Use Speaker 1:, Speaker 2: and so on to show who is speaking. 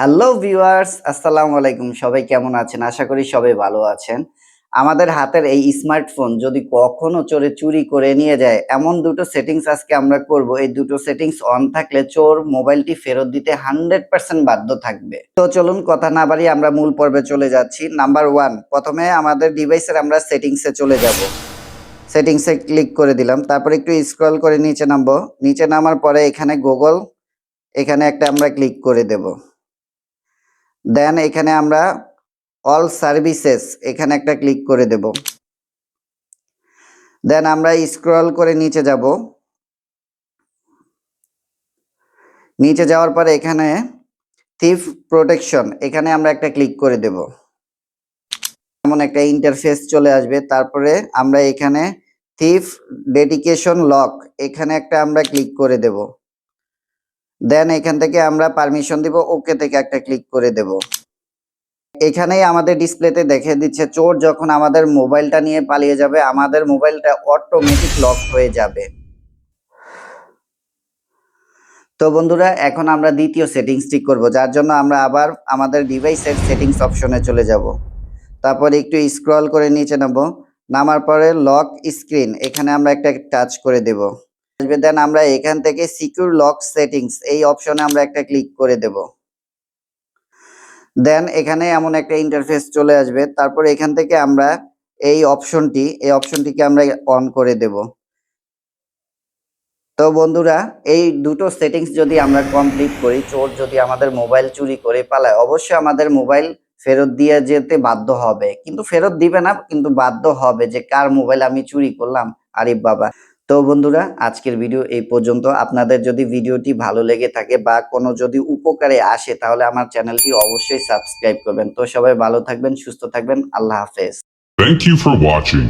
Speaker 1: Hello viewers আসসালামু আলাইকুম। সবাই কেমন আছেন? আশা করি সবাই ভালো আছেন। আমাদের হাতের এই স্মার্টফোন যদি কখনো চোরে চুরি করে নিয়ে যায়, এমন দুটো সেটিংস আজকে আমরা করব। এই দুটো সেটিংস অন থাকলে চোর মোবাইলটি ফেরত দিতে হান্ড্রেড পার্সেন্ট বাধ্য থাকবে। তো চলুন কথা না বাড়িয়ে আমরা মূল পর্বে চলে যাচ্ছি। নাম্বার ওয়ান প্রথমে আমাদের ডিভাইসের আমরা সেটিংসে চলে যাব। সেটিংসে ক্লিক করে দিলাম। তারপর একটু স্ক্রল করে নিচে নামবো। নিচে নামার পরে এখানে গুগল এখানে একটা আমরা ক্লিক করে দেবো। দেন এখানে আমরা অল সার্ভিসেস এখানে একটা ক্লিক করে দেব। দেন আমরা স্ক্রল করে নিচে যাব। নিচে যাওয়ার পরে এখানে থিফ প্রোটেকশন এখানে আমরা একটা ক্লিক করে দেব। এমন একটা ইন্টারফেস চলে আসবে। তারপরে আমরা এখানে থিফ ডেডিকেশন লক এখানে একটা আমরা ক্লিক করে দেব। দেন এখান থেকে আমরা পারমিশন দিব ওকে থেকে একটা ক্লিক করে দেব। এখানেই আমাদের ডিসপ্লেতে দেখে দিচ্ছে, চোর যখন আমাদের মোবাইলটা নিয়ে পালিয়ে যাবে, আমাদের মোবাইলটা অটোমেটিক লক হয়ে যাবে। তো বন্ধুরা, এখন আমরা দ্বিতীয় সেটিংস ঠিক করব, যার জন্য আমরা আবার আমাদের ডিভাইসের সেটিংস অপশনে চলে যাব। তারপর একটু স্ক্রল করে নিচে নেব নামার পরে লক স্ক্রিন এখানে আমরা একটা টাচ করে দেব। দেন আমরা এখান থেকে সিকিউর লক সেটিংস এই অপশনে আমরা একটা ক্লিক করে দেব। দেন এখানে এমন একটা ইন্টারফেস চলে আসবে। তারপর এখান থেকে আমরা এই অপশনটি এই অপশনটিকে আমরা অন করে দেব। তো বন্ধুরা, এই দুটো সেটিংস যদি আমরা কমপ্লিট করি, চোর যদি আমাদের মোবাইল চুরি করে পালায়, অবশ্যই আমাদের মোবাইল ফেরত দিয়ে যেতে বাধ্য হবে। কিন্তু ফেরত দিবে না, কিন্তু বাধ্য হবে যে কার মোবাইল আমি চুরি করলাম, আরিফ বাবা। তো বন্ধুরা, আজকের ভিডিও এই পর্যন্ত। আপনাদের যদি ভিডিওটি ভালো লেগে থাকে বা কোনো যদি উপকারে আসে, তাহলে আমার চ্যানেলটি অবশ্যই সাবস্ক্রাইব করবেন। তো সবাই ভালো থাকবেন, সুস্থ থাকবেন। আল্লাহ হাফেজ।
Speaker 2: Thank you for watching.